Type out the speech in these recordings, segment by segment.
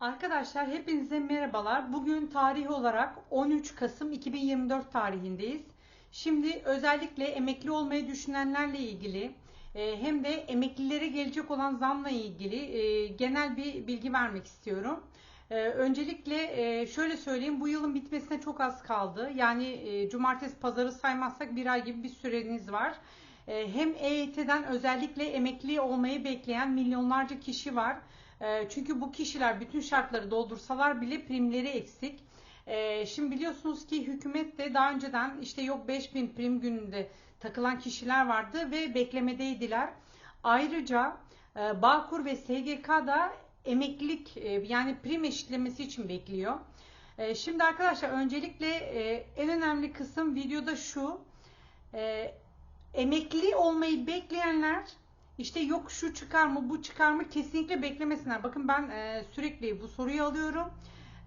Arkadaşlar hepinize merhabalar. Bugün tarih olarak 13 Kasım 2024 tarihindeyiz. Şimdi özellikle emekli olmayı düşünenlerle ilgili e, hem de emeklilere gelecek olan zamla ilgili e, genel bir bilgi vermek istiyorum. E, öncelikle şöyle söyleyeyim bu yılın bitmesine çok az kaldı. Yani cumartesi pazarı saymazsak bir ay gibi bir süreniz var. Hem EYT'den özellikle emekli olmayı bekleyen milyonlarca kişi var. Ee, çünkü bu kişiler bütün şartları doldursalar bile primleri eksik. Ee, şimdi biliyorsunuz ki hükümet de daha önceden işte yok 5000 prim gününde takılan kişiler vardı ve beklemedeydiler. Ayrıca e, Bağkur ve SGK da emeklilik e, yani prim eşitlemesi için bekliyor. E, şimdi arkadaşlar öncelikle en önemli kısım videoda şu. Emekli olmayı bekleyenler işte yok şu çıkar mı bu çıkar mı kesinlikle beklemesinler. Bakın ben e, sürekli bu soruyu alıyorum.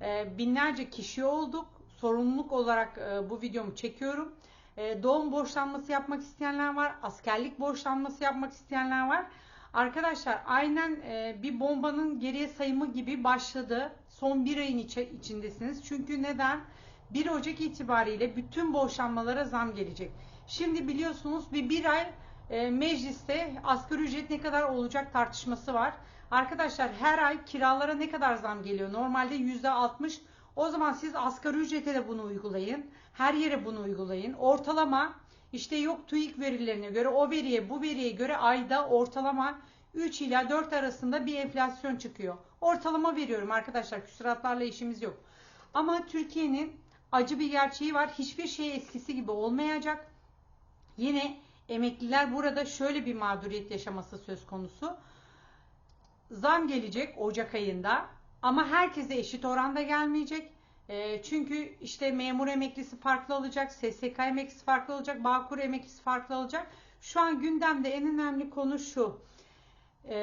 E, binlerce kişi olduk. Sorumluluk olarak e, bu videomu çekiyorum. E, doğum borçlanması yapmak isteyenler var. Askerlik borçlanması yapmak isteyenler var. Arkadaşlar aynen e, bir bombanın geriye sayımı gibi başladı. Son bir ayın içi, içindesiniz. Çünkü neden? 1 Ocak itibariyle bütün borçlanmalara zam gelecek. Şimdi biliyorsunuz bir bir ay e, mecliste asgari ücret ne kadar olacak tartışması var. Arkadaşlar her ay kiralara ne kadar zam geliyor? Normalde yüzde altmış. O zaman siz asgari ücrete de bunu uygulayın. Her yere bunu uygulayın. Ortalama işte yok TÜİK verilerine göre o veriye bu veriye göre ayda ortalama 3 ila 4 arasında bir enflasyon çıkıyor. Ortalama veriyorum arkadaşlar küsuratlarla işimiz yok. Ama Türkiye'nin acı bir gerçeği var. Hiçbir şey eskisi gibi olmayacak. Yine Emekliler burada şöyle bir mağduriyet yaşaması söz konusu. Zam gelecek Ocak ayında ama herkese eşit oranda gelmeyecek. E, çünkü işte memur emeklisi farklı olacak, SSK emeklisi farklı olacak, Bağkur emeklisi farklı olacak. Şu an gündemde en önemli konu şu. E,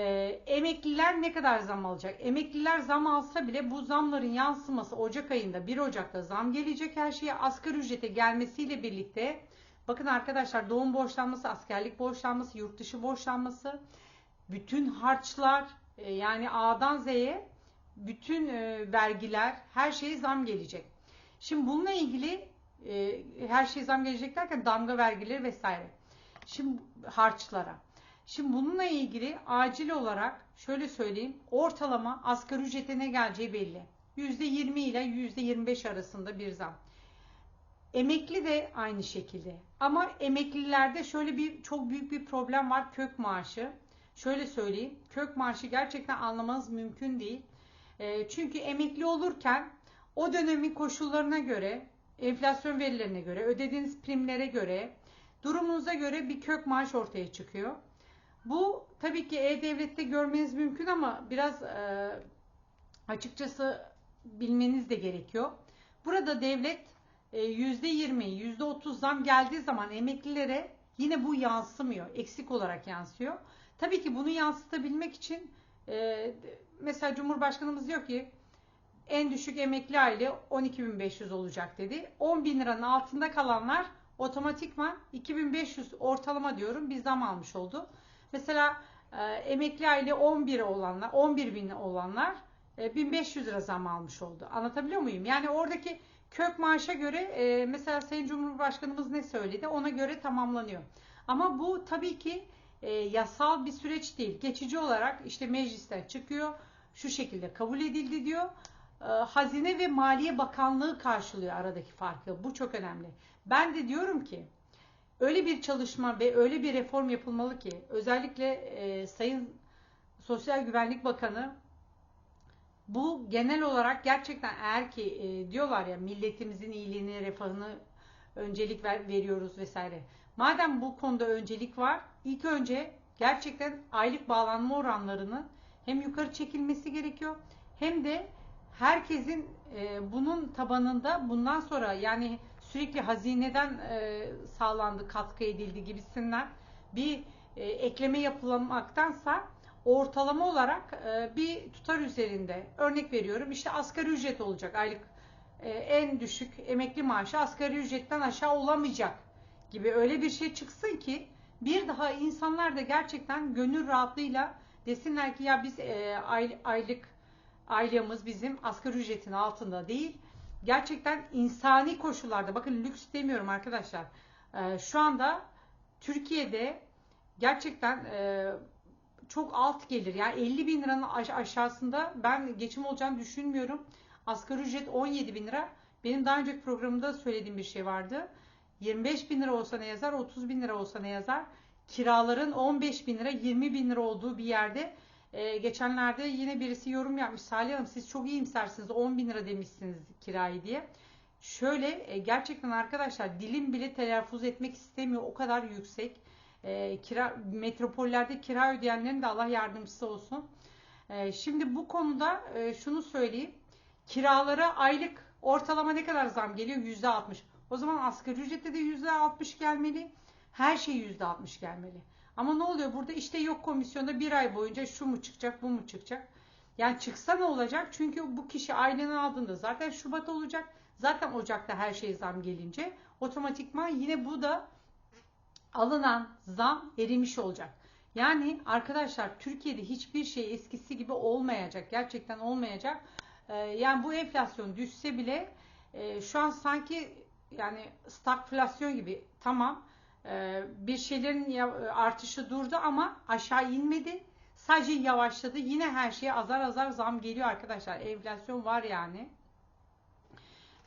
emekliler ne kadar zam alacak? Emekliler zam alsa bile bu zamların yansıması Ocak ayında 1 Ocak'ta zam gelecek her şeye asgari ücrete gelmesiyle birlikte Bakın arkadaşlar doğum borçlanması, askerlik borçlanması, yurt dışı borçlanması, bütün harçlar e, yani A'dan Z'ye bütün e, vergiler her şeye zam gelecek. Şimdi bununla ilgili e, her şeye zam gelecek derken damga vergileri vesaire. Şimdi harçlara. Şimdi bununla ilgili acil olarak şöyle söyleyeyim. Ortalama asgari ücrete ne geleceği belli. %20 ile %25 arasında bir zam. Emekli de aynı şekilde. Ama emeklilerde şöyle bir çok büyük bir problem var kök maaşı. Şöyle söyleyeyim. Kök maaşı gerçekten anlamanız mümkün değil. E, çünkü emekli olurken o dönemin koşullarına göre, enflasyon verilerine göre, ödediğiniz primlere göre, durumunuza göre bir kök maaş ortaya çıkıyor. Bu tabii ki E-Devlet'te görmeniz mümkün ama biraz e, açıkçası bilmeniz de gerekiyor. Burada devlet %20, e, %30 zam geldiği zaman emeklilere yine bu yansımıyor. Eksik olarak yansıyor. Tabii ki bunu yansıtabilmek için e, mesela Cumhurbaşkanımız diyor ki en düşük emekli aile 12.500 olacak dedi. 10.000 liranın altında kalanlar otomatikman 2500 ortalama diyorum bir zam almış oldu. Mesela e, emekli aile 11 olanlar, 11 bin olanlar 1500 lira zam almış oldu. Anlatabiliyor muyum? Yani oradaki Kök maaşa göre e, mesela Sayın Cumhurbaşkanımız ne söyledi ona göre tamamlanıyor. Ama bu tabii ki e, yasal bir süreç değil. Geçici olarak işte meclisten çıkıyor. Şu şekilde kabul edildi diyor. E, Hazine ve Maliye Bakanlığı karşılıyor aradaki farkı. Bu çok önemli. Ben de diyorum ki öyle bir çalışma ve öyle bir reform yapılmalı ki özellikle e, Sayın Sosyal Güvenlik Bakanı bu genel olarak gerçekten eğer ki e, diyorlar ya milletimizin iyiliğini, refahını öncelik ver, veriyoruz vesaire. Madem bu konuda öncelik var, ilk önce gerçekten aylık bağlanma oranlarının hem yukarı çekilmesi gerekiyor hem de herkesin e, bunun tabanında bundan sonra yani sürekli hazineden e, sağlandı, katkı edildi gibisinden bir e, ekleme yapılmaktansa ortalama olarak e, bir tutar üzerinde örnek veriyorum işte asgari ücret olacak aylık e, en düşük emekli maaşı asgari ücretten aşağı olamayacak gibi öyle bir şey çıksın ki bir daha insanlar da gerçekten gönül rahatlığıyla desinler ki ya biz e, aylık aylığımız bizim asgari ücretin altında değil. Gerçekten insani koşullarda bakın lüks demiyorum arkadaşlar. Şu anda Türkiye'de gerçekten çok alt gelir. Yani 50 bin liranın aşağısında ben geçim olacağını düşünmüyorum. Asgari ücret 17 bin lira. Benim daha önceki programımda söylediğim bir şey vardı. 25 bin lira olsa ne yazar, 30 bin lira olsa ne yazar? Kiraların 15 bin lira, 20 bin lira olduğu bir yerde ee, geçenlerde yine birisi yorum yapmış. Salih Hanım siz çok iyimsersiniz 10 bin lira demişsiniz kirayı diye. Şöyle e, gerçekten arkadaşlar dilim bile telaffuz etmek istemiyor. O kadar yüksek. E, kira metropollerde kira ödeyenlerin de Allah yardımcısı olsun. E, şimdi bu konuda e, şunu söyleyeyim. Kiralara aylık ortalama ne kadar zam geliyor? %60. O zaman asgari ücrette de %60 gelmeli. Her şey %60 gelmeli. Ama ne oluyor burada? İşte yok komisyonda bir ay boyunca şu mu çıkacak, bu mu çıkacak? Yani çıksa ne olacak? Çünkü bu kişi aylığını aldığında zaten Şubat olacak. Zaten Ocak'ta her şey zam gelince otomatikman yine bu da alınan zam erimiş olacak. Yani arkadaşlar Türkiye'de hiçbir şey eskisi gibi olmayacak. Gerçekten olmayacak. Ee, yani bu enflasyon düşse bile e, şu an sanki yani stagflasyon gibi tamam ee, bir şeylerin artışı durdu ama aşağı inmedi. Sadece yavaşladı. Yine her şeye azar azar zam geliyor arkadaşlar. Enflasyon var yani.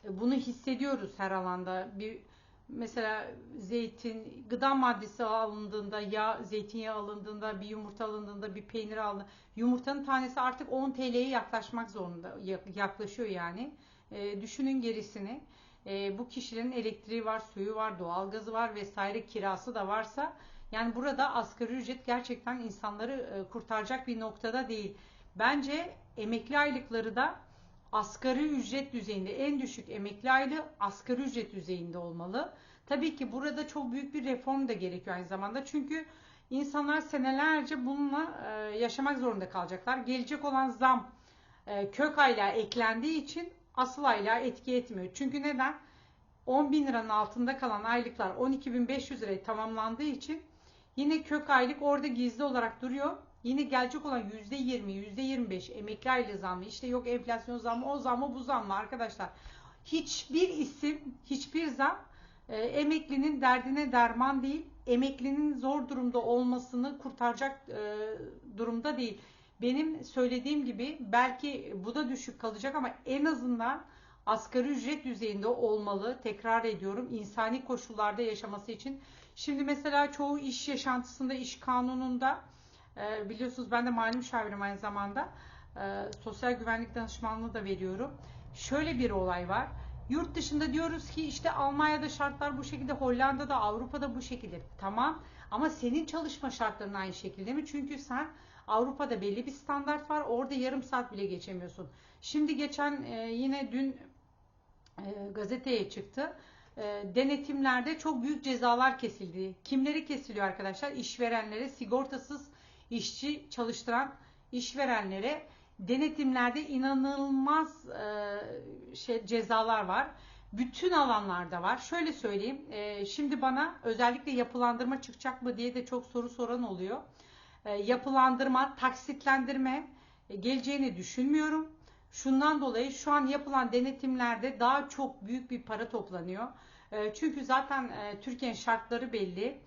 Ee, bunu hissediyoruz her alanda. Bir mesela zeytin, gıda maddesi alındığında, yağ, zeytinyağı alındığında, bir yumurta alındığında, bir peynir alındığında, yumurtanın tanesi artık 10 TL'ye yaklaşmak zorunda, yaklaşıyor yani. E, düşünün gerisini e, bu kişilerin elektriği var, suyu var, doğalgazı var vesaire kirası da varsa yani burada asgari ücret gerçekten insanları e, kurtaracak bir noktada değil. Bence emekli aylıkları da asgari ücret düzeyinde en düşük emekli aylığı asgari ücret düzeyinde olmalı. Tabii ki burada çok büyük bir reform da gerekiyor aynı zamanda. Çünkü insanlar senelerce bununla e, yaşamak zorunda kalacaklar. Gelecek olan zam e, kök aylığa eklendiği için asıl aylığa etki etmiyor. Çünkü neden? 10 bin liranın altında kalan aylıklar 12.500 liraya tamamlandığı için yine kök aylık orada gizli olarak duruyor. Yine gelecek olan %20, %25 emekli aylığı zammı, işte yok enflasyon zammı, o zammı, bu zammı arkadaşlar. Hiçbir isim, hiçbir zam e, emeklinin derdine derman değil, emeklinin zor durumda olmasını kurtaracak e, durumda değil. Benim söylediğim gibi belki bu da düşük kalacak ama en azından asgari ücret düzeyinde olmalı. Tekrar ediyorum insani koşullarda yaşaması için. Şimdi mesela çoğu iş yaşantısında, iş kanununda e, biliyorsunuz ben de mali müşavirim aynı zamanda. E, sosyal güvenlik danışmanlığı da veriyorum. Şöyle bir olay var. Yurt dışında diyoruz ki işte Almanya'da şartlar bu şekilde, Hollanda'da, Avrupa'da bu şekilde. Tamam ama senin çalışma şartların aynı şekilde mi? Çünkü sen Avrupa'da belli bir standart var. Orada yarım saat bile geçemiyorsun. Şimdi geçen e, yine dün e, gazeteye çıktı. E, denetimlerde çok büyük cezalar kesildi. Kimleri kesiliyor arkadaşlar? İşverenlere, sigortasız işçi çalıştıran işverenlere denetimlerde inanılmaz e, şey cezalar var. Bütün alanlarda var. Şöyle söyleyeyim. E, şimdi bana özellikle yapılandırma çıkacak mı diye de çok soru soran oluyor. E, yapılandırma, taksitlendirme e, geleceğini düşünmüyorum. Şundan dolayı şu an yapılan denetimlerde daha çok büyük bir para toplanıyor. E, çünkü zaten Türkiye'nin şartları belli.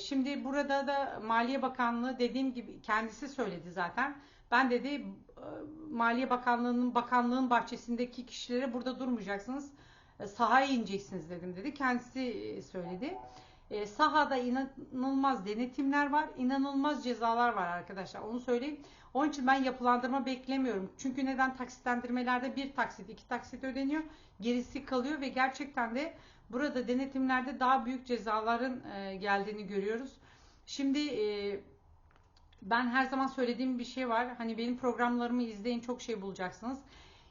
Şimdi burada da Maliye Bakanlığı dediğim gibi kendisi söyledi zaten. Ben dedi Maliye Bakanlığı'nın bakanlığın bahçesindeki kişilere burada durmayacaksınız. Sahaya ineceksiniz dedim dedi. Kendisi söyledi. E, sahada inanılmaz denetimler var, inanılmaz cezalar var arkadaşlar. Onu söyleyeyim. Onun için ben yapılandırma beklemiyorum. Çünkü neden taksitlendirmelerde bir taksit, iki taksit ödeniyor, gerisi kalıyor ve gerçekten de burada denetimlerde daha büyük cezaların e, geldiğini görüyoruz. Şimdi e, ben her zaman söylediğim bir şey var. Hani benim programlarımı izleyin çok şey bulacaksınız.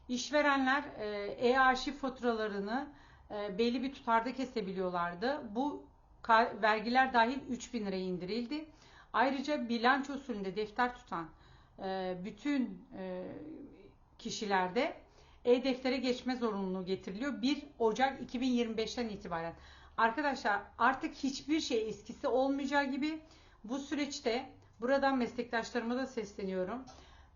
İşverenler e, e-arşiv faturalarını e, belli bir tutarda kesebiliyorlardı. Bu vergiler dahil 3000 liraya indirildi. Ayrıca bilanço usulünde defter tutan e, bütün e, kişilerde e-deftere geçme zorunluluğu getiriliyor. 1 Ocak 2025'ten itibaren. Arkadaşlar artık hiçbir şey eskisi olmayacağı gibi bu süreçte buradan meslektaşlarıma da sesleniyorum.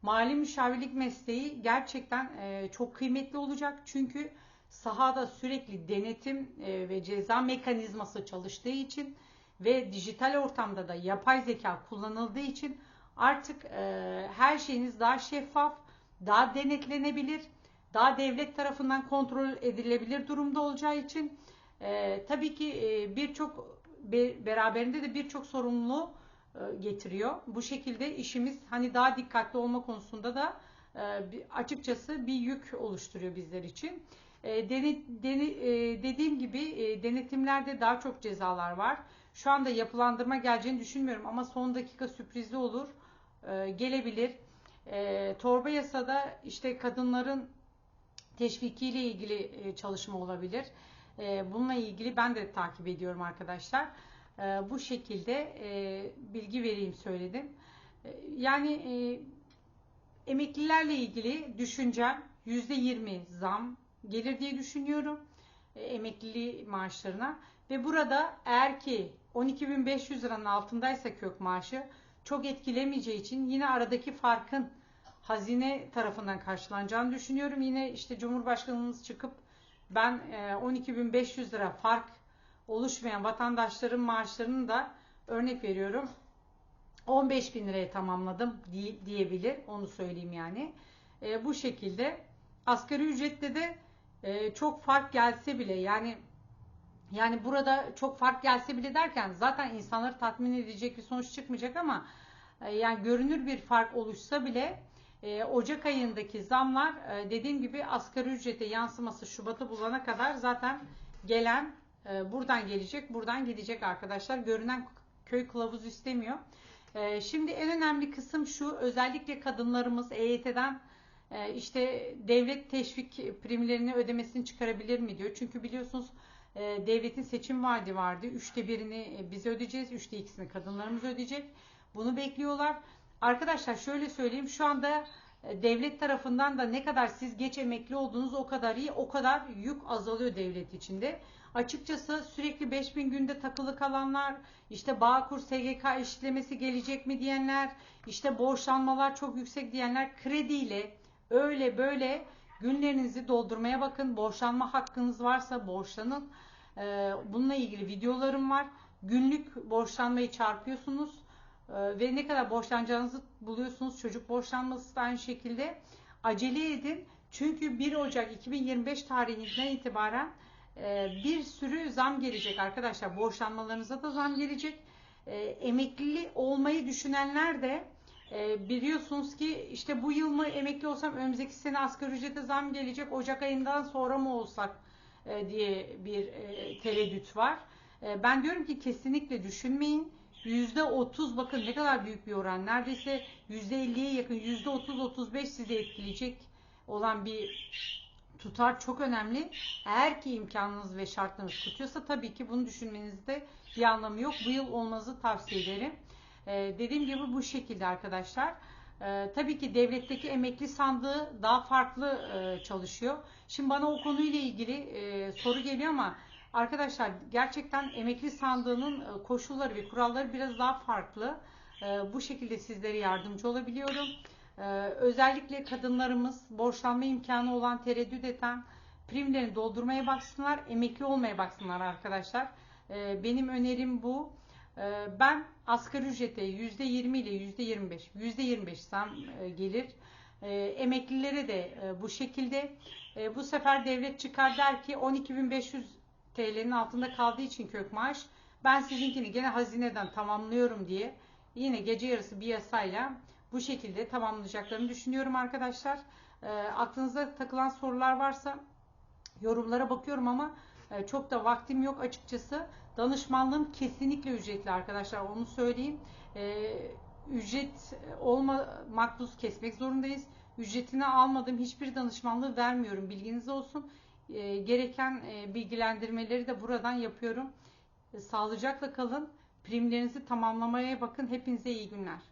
Mali müşavirlik mesleği gerçekten e, çok kıymetli olacak. Çünkü sahada sürekli denetim e, ve ceza mekanizması çalıştığı için ve dijital ortamda da yapay zeka kullanıldığı için artık e, her şeyiniz daha şeffaf, daha denetlenebilir, daha devlet tarafından kontrol edilebilir durumda olacağı için e, tabii ki birçok be, beraberinde de birçok sorumluluğu getiriyor. Bu şekilde işimiz hani daha dikkatli olma konusunda da açıkçası bir yük oluşturuyor bizler için. E, deni- deni- e, dediğim gibi e, denetimlerde daha çok cezalar var. Şu anda yapılandırma geleceğini düşünmüyorum ama son dakika sürprizli olur. E, gelebilir. E, torba yasada işte kadınların teşvikiyle ilgili e, çalışma olabilir. E, Bununla ilgili ben de takip ediyorum arkadaşlar. E, Bu şekilde e, bilgi vereyim söyledim. E, Yani e, emeklilerle ilgili düşüncem %20 zam gelir diye düşünüyorum e, emekli maaşlarına ve burada eğer ki 12.500 liranın altındaysa kök maaşı çok etkilemeyeceği için yine aradaki farkın hazine tarafından karşılanacağını düşünüyorum. Yine işte Cumhurbaşkanımız çıkıp ben e, 12.500 lira fark oluşmayan vatandaşların maaşlarını da örnek veriyorum 15 bin liraya tamamladım diye- diyebilir. Onu söyleyeyim yani. E, bu şekilde asgari ücrette de e, çok fark gelse bile yani yani burada çok fark gelse bile derken zaten insanları tatmin edecek bir sonuç çıkmayacak ama e, yani görünür bir fark oluşsa bile e, Ocak ayındaki zamlar e, dediğim gibi asgari ücrete yansıması Şubat'ı bulana kadar zaten gelen e, buradan gelecek, buradan gidecek arkadaşlar. Görünen köy kılavuzu istemiyor. E, şimdi en önemli kısım şu özellikle kadınlarımız EYT'den işte devlet teşvik primlerini ödemesini çıkarabilir mi diyor. Çünkü biliyorsunuz e, devletin seçim vaadi vardı. Üçte birini e, biz ödeyeceğiz, üçte ikisini kadınlarımız ödeyecek. Bunu bekliyorlar. Arkadaşlar şöyle söyleyeyim şu anda e, devlet tarafından da ne kadar siz geç emekli olduğunuz o kadar iyi, o kadar yük azalıyor devlet içinde. Açıkçası sürekli 5000 günde takılı kalanlar, işte Bağkur SGK eşitlemesi gelecek mi diyenler, işte borçlanmalar çok yüksek diyenler krediyle öyle böyle günlerinizi doldurmaya bakın. Borçlanma hakkınız varsa borçlanın. Ee, Bununla ilgili videolarım var. Günlük borçlanmayı çarpıyorsunuz Ee, ve ne kadar borçlanacağınızı buluyorsunuz. Çocuk borçlanması da aynı şekilde. Acele edin. Çünkü 1 Ocak 2025 tarihinden itibaren e, bir sürü zam gelecek arkadaşlar. Borçlanmalarınıza da zam gelecek. E, Emekli olmayı düşünenler de e, biliyorsunuz ki işte bu yıl mı emekli olsam önümüzdeki sene asgari ücrete zam gelecek. Ocak ayından sonra mı olsak e, diye bir e, tereddüt var. E, Ben diyorum ki kesinlikle düşünmeyin. %30 bakın ne kadar büyük bir oran. Neredeyse %50'ye yakın %30-35 sizi etkileyecek olan bir tutar çok önemli. Eğer ki imkanınız ve şartlarınız tutuyorsa tabii ki bunu düşünmenizde bir anlamı yok. Bu yıl olmanızı tavsiye ederim. Ee, dediğim gibi bu şekilde arkadaşlar. Ee, tabii ki devletteki emekli sandığı daha farklı e, çalışıyor. Şimdi bana o konuyla ilgili e, soru geliyor ama arkadaşlar gerçekten emekli sandığının e, koşulları ve kuralları biraz daha farklı. E, bu şekilde sizlere yardımcı olabiliyorum. Ee, özellikle kadınlarımız borçlanma imkanı olan tereddüt eden primlerini doldurmaya baksınlar, emekli olmaya baksınlar arkadaşlar. Ee, benim önerim bu. Ee, ben asgari ücrete %20 ile %25, %25 zam e, gelir. Ee, emeklilere de e, bu şekilde. E, bu sefer devlet çıkar der ki 12.500 TL'nin altında kaldığı için kök maaş ben sizinkini gene hazineden tamamlıyorum diye yine gece yarısı bir yasayla bu şekilde tamamlayacaklarını düşünüyorum arkadaşlar. E, aklınıza takılan sorular varsa yorumlara bakıyorum ama e, çok da vaktim yok açıkçası. Danışmanlığım kesinlikle ücretli arkadaşlar onu söyleyeyim. E, ücret olma makbuz kesmek zorundayız. Ücretini almadığım hiçbir danışmanlığı vermiyorum bilginiz olsun. E, gereken bilgilendirmeleri de buradan yapıyorum. Sağlıcakla kalın. Primlerinizi tamamlamaya bakın. Hepinize iyi günler.